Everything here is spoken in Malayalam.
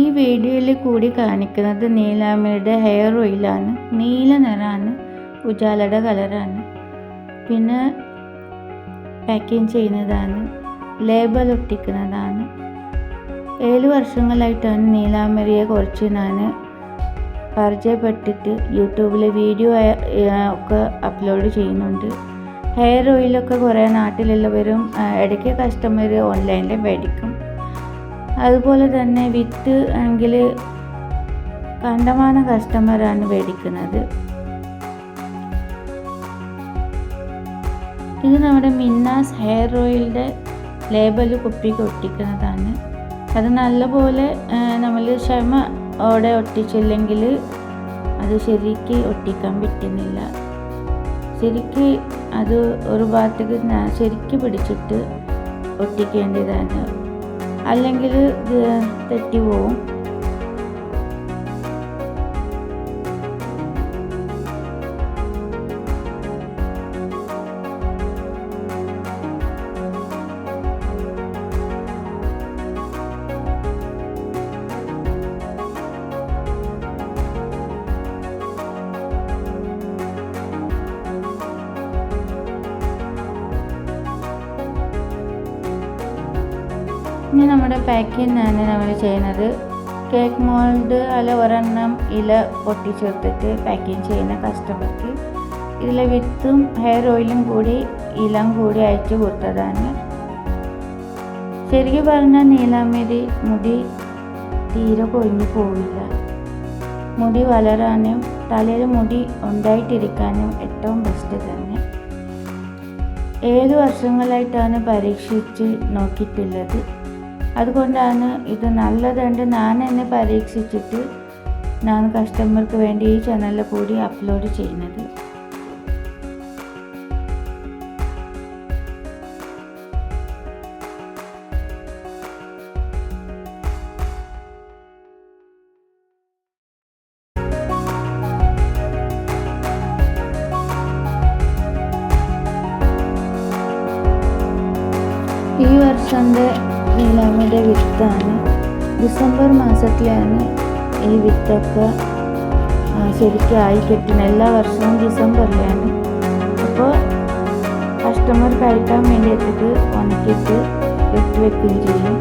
ഈ വീഡിയോയിൽ കൂടി കാണിക്കുന്നത് നീലാമ്മയുടെ ഹെയർ ഓയിലാണ് നീല നിറമാണ്. ഉജാലയുടെ കളറാണ് പിന്നെ പാക്കിങ് ചെയ്യുന്നതാണ്. ലേബൽ ഒട്ടിക്കുന്നതാണ്. ഏഴ് വർഷങ്ങളായിട്ടാണ് നീലാമരിയെ കുറച്ച് ഞാൻ പരിചയപ്പെട്ടിട്ട് യൂട്യൂബിൽ വീഡിയോ ഒക്കെ അപ്ലോഡ് ചെയ്യുന്നുണ്ട്. ഹെയർ ഓയിലൊക്കെ കുറേ നാട്ടിലുള്ളവരും ഇടയ്ക്ക് കസ്റ്റമർ ഓൺലൈനിൽ മേടിക്കും. അതുപോലെ തന്നെ വിത്ത് ആണെങ്കിൽ കണ്ടമാന കസ്റ്റമറാണ് മേടിക്കുന്നത്. ഇത് നമ്മുടെ മിന്നാസ് ഹെയർ ഓയിലിന്റെ ലേബൽ കുപ്പിക്ക് ഒട്ടിക്കുന്നതാണ്. അത് നല്ലപോലെ നമ്മൾ ക്ഷമ ഓടെ ഒട്ടിച്ചില്ലെങ്കിൽ അത് ശരിക്ക് ഒട്ടിക്കാൻ പറ്റുന്നില്ല. ശരിക്ക് അത് ഒരു ഭാഗത്തേക്ക് ശരിക്ക് പിടിച്ചിട്ട് ഒട്ടിക്കേണ്ടതാണ്. അല്ലെങ്കിൽ തെറ്റി പോവും. ഇനി നമ്മുടെ പാക്കിംഗ് ആണ് നമ്മൾ ചെയ്യുന്നത്. കേക്ക് മോൾഡ് അല്ല ഒരെണ്ണം ഇല പൊട്ടിച്ചെടുത്തിട്ട് പാക്കിംഗ് ചെയ്യുന്ന കസ്റ്റമർക്ക്. ഇതിലെ വിത്തും ഹെയർ ഓയിലും കൂടി ഇലം കൂടി അയച്ചു കൊടുത്തതാണ്. ശരിക്കും പറഞ്ഞാൽ നീലാമരി മുടി തീരെ കൊഴിഞ്ഞു പോവില്ല. മുടി വളരാനും തലയിൽ മുടി ഉണ്ടായിട്ടിരിക്കാനും ഏറ്റവും ബെസ്റ്റ് തന്നെ. ഏഴ് വർഷങ്ങളായിട്ടാണ് പരീക്ഷിച്ച് നോക്കിയിട്ടുള്ളത്. അതുകൊണ്ടാണ് ഇത് നല്ലതുണ്ട്. ഞാൻ എന്നെ പരീക്ഷിച്ചിട്ട് ഞാൻ കസ്റ്റമർക്ക് വേണ്ടി ഈ ചാനലിൽ കൂടി അപ്ലോഡ് ചെയ്യുന്നത്. ഈ വർഷത്തെ നീലാമിന്റെ വിത്താണ്. ഡിസംബർ മാസത്തിലാണ് ഈ വിത്തൊക്കെ ശരിക്കും ആയി കിട്ടുന്നത്. എല്ലാ വർഷവും ഡിസംബറിലാണ്. അപ്പോൾ കസ്റ്റമർ കഴിക്കാൻ വേണ്ടിയിട്ട് ഉണക്കിയിട്ട് ഇട്ട് വെക്കുകയും ചെയ്യും.